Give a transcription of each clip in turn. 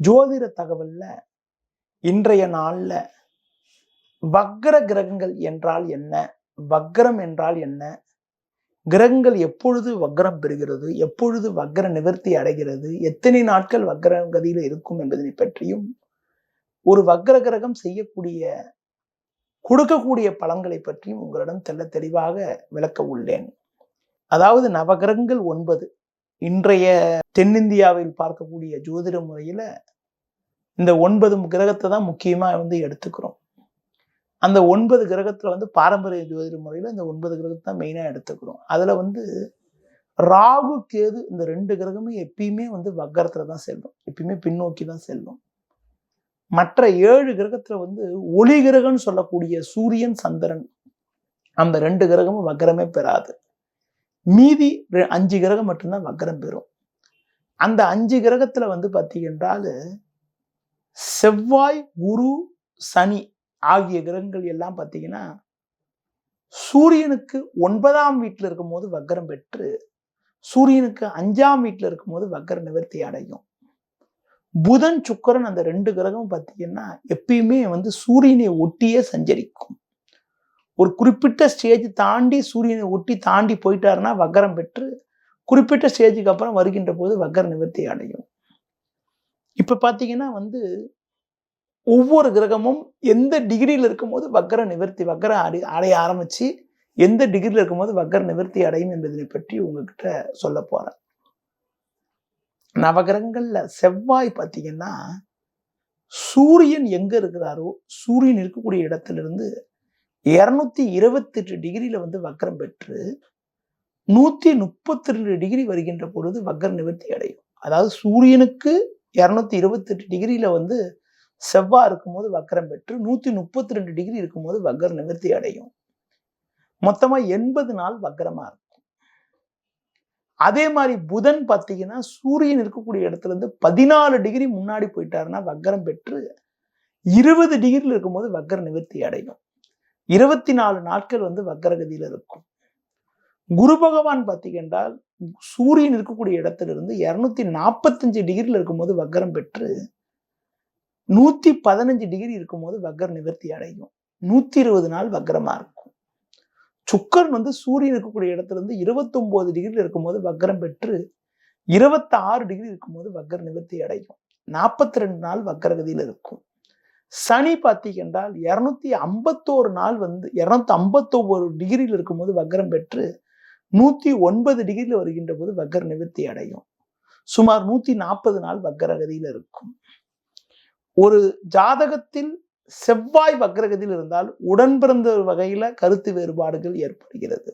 ஜோதிட தகவல்ல இன்றைய நாள்ல வக்ர கிரகங்கள் என்றால் என்ன? வக்ரம் என்றால் என்ன? கிரகங்கள் எப்பொழுது வக்ரம் பெறுகிறது? எப்பொழுது வக்ர நிவர்த்தி அடைகிறது? எத்தனை நாட்கள் வக்ர கதியில் இருக்கும் என்பதனை பற்றியும் ஒரு வக்ர கிரகம் செய்யக்கூடிய கொடுக்கக்கூடிய பலன்களை பற்றியும் உங்களிடம் தெல்ல தெளிவாக விளக்க உள்ளேன். அதாவது நவகிரகங்கள் ஒன்பது. இன்றைய தென்னிந்தியாவில் பார்க்கக்கூடிய ஜோதிட முறையில இந்த ஒன்பது கிரகத்தை தான் முக்கியமா வந்து எடுத்துக்கிறோம். அந்த ஒன்பது கிரகத்துல வந்து பாரம்பரிய ஜோதிட முறையில இந்த ஒன்பது கிரகத்தை தான் மெயினா எடுத்துக்கிறோம். அதுல வந்து ராகு கேது இந்த ரெண்டு கிரகமும் எப்பயுமே வந்து வக்கரத்தில் தான் செல்லும். எப்பயுமே பின்னோக்கி தான் செல்லும். மற்ற ஏழு கிரகத்தில் வந்து ஒளி கிரகம்னு சொல்லக்கூடிய சூரியன் சந்திரன் அந்த ரெண்டு கிரகமும் வக்கரமே பெறாது. மீதி அஞ்சு கிரகம் மட்டும்தான் வக்கரம் பெறும். அந்த அஞ்சு கிரகத்தில் வந்து பார்த்தீங்கன்றால் செவ்வாய் குரு சனி ஆகிய கிரகங்கள் எல்லாம் பார்த்தீங்கன்னா சூரியனுக்கு ஒன்பதாம் வீட்டில் இருக்கும்போது வக்கரம் பெற்று சூரியனுக்கு அஞ்சாம் வீட்டில் இருக்கும்போது வக்கர நிவர்த்தி அடையும். புதன் சுக்கரன் அந்த ரெண்டு கிரகம் பார்த்தீங்கன்னா எப்பயுமே வந்து சூரியனை ஒட்டியே சஞ்சரிக்கும். ஒரு குறிப்பிட்ட ஸ்டேஜ் தாண்டி சூரியனை ஒட்டி தாண்டி போயிட்டாருன்னா வக்கரம் பெற்று குறிப்பிட்ட ஸ்டேஜுக்கு அப்புறம் வருகின்ற போது வக்கர நிவர்த்தி அடையும். இப்போ பார்த்தீங்கன்னா வந்து ஒவ்வொரு கிரகமும் எந்த டிகிரியில் இருக்கும்போது வக்கர நிவர்த்தி வக்கர அடை அடைய ஆரம்பித்து எந்த டிகிரியில் இருக்கும்போது வக்கர நிவர்த்தி அடையும் என்பதனை பற்றி உங்ககிட்ட சொல்ல போகிறேன் நவகிரகங்களில் செவ்வாய் பார்த்தீங்கன்னா சூரியன் எங்கே இருக்கிறாரோ சூரியன் இருக்கக்கூடிய இடத்துல இருந்து இரநூத்தி இருபத்தி எட்டு டிகிரியில வந்து வக்கரம் பெற்று நூத்தி முப்பத்தி ரெண்டு டிகிரி வருகின்ற பொழுது வக்கர நிவர்த்தி அடையும். அதாவது சூரியனுக்கு இரநூத்தி இருபத்தி எட்டு டிகிரியில வந்து செவ்வாய் இருக்கும்போது வக்கரம் பெற்று நூத்தி முப்பத்தி ரெண்டு டிகிரி இருக்கும்போது வக்கர நிவர்த்தி அடையும். மொத்தமா எண்பது நாள் வக்கரமாக இருக்கும். அதே மாதிரி புதன் பார்த்தீங்கன்னா சூரியன் இருக்கக்கூடிய இடத்துல இருந்து பதினாலு டிகிரி முன்னாடி போயிட்டாருன்னா வக்கரம் பெற்று இருபது டிகிரியில் இருக்கும்போது வக்கர நிவர்த்தி அடையும். இருபத்தி நாலு நாட்கள் வந்து வக்கரகதியில் இருக்கும். குரு பகவான் பார்த்தீங்கன்றால் சூரியன் இருக்கக்கூடிய இடத்துல இருந்து இரநூத்தி நாற்பத்தஞ்சு டிகிரியில் இருக்கும்போது வக்கரம் பெற்று நூற்றி பதினஞ்சு டிகிரி இருக்கும்போது வக்கர நிவர்த்தி அடையும். நூத்தி இருபது நாள் வக்கரமா இருக்கும். சுக்கரன் வந்து சூரியன் இருக்கக்கூடிய இடத்துல இருந்து இருபத்தொம்போது டிகிரியில் இருக்கும்போது வக்கரம் பெற்று இருபத்தாறு டிகிரி இருக்கும்போது வக்கர நிவர்த்தி அடையும். நாற்பத்தி ரெண்டு நாள் வக்கரகதியில் இருக்கும். சனி பார்த்தீங்கன்றால் இருநூத்தி ஐம்பத்தோரு நாள் வந்து இருநூத்தி ஐம்பத்தொவ்வொரு டிகிரியில் இருக்கும்போது வக்கரம் பெற்று நூத்தி ஒன்பது டிகிரியில் வருகின்ற போது வக்கர நிவர்த்தி அடையும். சுமார் நூத்தி நாற்பது நாள் வக்கரகதியில் இருக்கும். ஒரு ஜாதகத்தில் செவ்வாய் வக்ரகதியில் இருந்தால் உடன் பிறந்த வகையில கருத்து வேறுபாடுகள் ஏற்படுகிறது.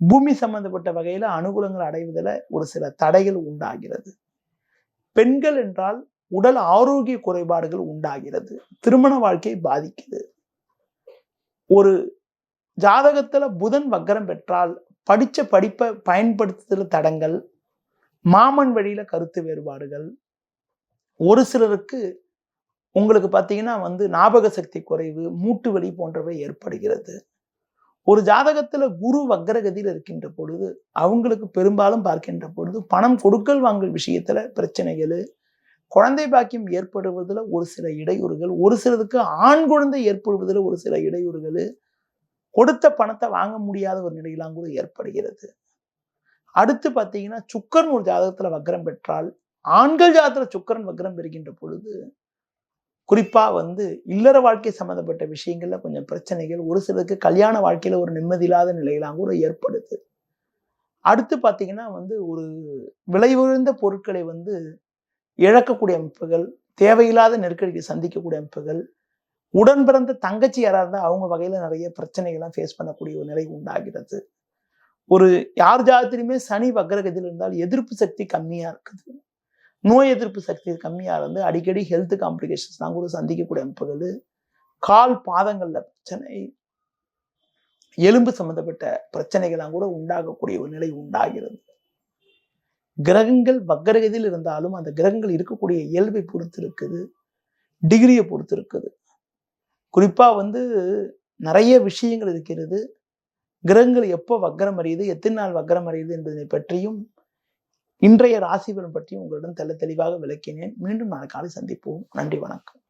பூமி சம்பந்தப்பட்ட வகையில அனுகூலங்கள் அடைவதில் ஒரு சில தடைகள் உண்டாகிறது. பெண்கள் என்றால் உடல் ஆரோக்கிய குறைபாடுகள் உண்டாகிறது. திருமண வாழ்க்கை பாதிக்குது. ஒரு ஜாதகத்துல புதன் வக்கரம் பெற்றால் படிச்ச படிப்பை பயன்படுத்துதல் தடங்கள் மாமன் வழியில கருத்து வேறுபாடுகள். ஒரு சிலருக்கு உங்களுக்கு பார்த்தீங்கன்னா வந்து ஞாபக சக்தி குறைவு மூட்டு வலி போன்றவை ஏற்படுகிறது. ஒரு ஜாதகத்துல குரு வக்ரகதியில் இருக்கின்ற பொழுது அவங்களுக்கு பெரும்பாலும் பார்க்கின்ற பொழுது பணம் கொடுக்கல் வாங்கல் விஷயத்துல பிரச்சனைகள் குழந்தை பாக்கியம் ஏற்படுவதில் ஒரு சில இடையூறுகள் ஒரு சிலருக்கு ஆண் குழந்தை ஏற்படுவதில் ஒரு சில இடையூறுகள் கொடுத்த பணத்தை வாங்க முடியாத ஒரு நிலையெல்லாம் கூட ஏற்படுகிறது. அடுத்து பார்த்தீங்கன்னா சுக்கரன் ஒரு ஜாதகத்தில் வக்கரம் பெற்றால் ஆண்கள் ஜாதகத்தில் சுக்கரன் வக்கரம் பெறுகின்ற பொழுது குறிப்பாக வந்து இல்லற வாழ்க்கை சம்மந்தப்பட்ட விஷயங்களில் கொஞ்சம் பிரச்சனைகள் ஒரு சிலருக்கு கல்யாண வாழ்க்கையில் ஒரு நிம்மதி இல்லாத நிலையெல்லாம் கூட ஏற்படுது. அடுத்து பார்த்தீங்கன்னா வந்து ஒரு விலை உயர்ந்த பொருட்களை வந்து இழக்கக்கூடிய அமைப்புகள் தேவையில்லாத நெருக்கடியை சந்திக்கக்கூடிய அமைப்புகள் உடன் பிறந்த தங்கச்சி யாரா இருந்தால் அவங்க வகையில நிறைய பிரச்சனைகள்லாம் ஃபேஸ் பண்ணக்கூடிய ஒரு நிலை உண்டாகிறது. ஒரு யார் ஜாதத்திலுமே சனி வக்ரகதியில் இருந்தால் எதிர்ப்பு சக்தி கம்மியா இருக்குது. நோய் எதிர்ப்பு சக்தி கம்மியா இருந்து அடிக்கடி ஹெல்த் காம்ப்ளிகேஷன்ஸ்லாம் கூட சந்திக்கக்கூடிய அமைப்புகள் கால் பாதங்கள்ல பிரச்சனை எலும்பு சம்மந்தப்பட்ட பிரச்சனைகள்லாம் கூட உண்டாகக்கூடிய ஒரு நிலை உண்டாகிறது. கிரகங்கள் வக்கரகதியில் இருந்தாலும் அந்த கிரகங்கள் இருக்கக்கூடிய இயல்பை பொறுத்து இருக்குது டிகிரியை பொறுத்து இருக்குது குறிப்பாக வந்து நிறைய விஷயங்கள் இருக்கிறது. கிரகங்கள் எப்போ வக்கரம் அறியுது எத்தனை நாள் வக்கரம் அறியுது என்பதை பற்றியும் இன்றைய ராசிபலன் பற்றியும் உங்களிடம் தெள்ள தெளிவாக விளக்கினேன். மீண்டும் நாளை காலை சந்திப்போம். நன்றி வணக்கம்.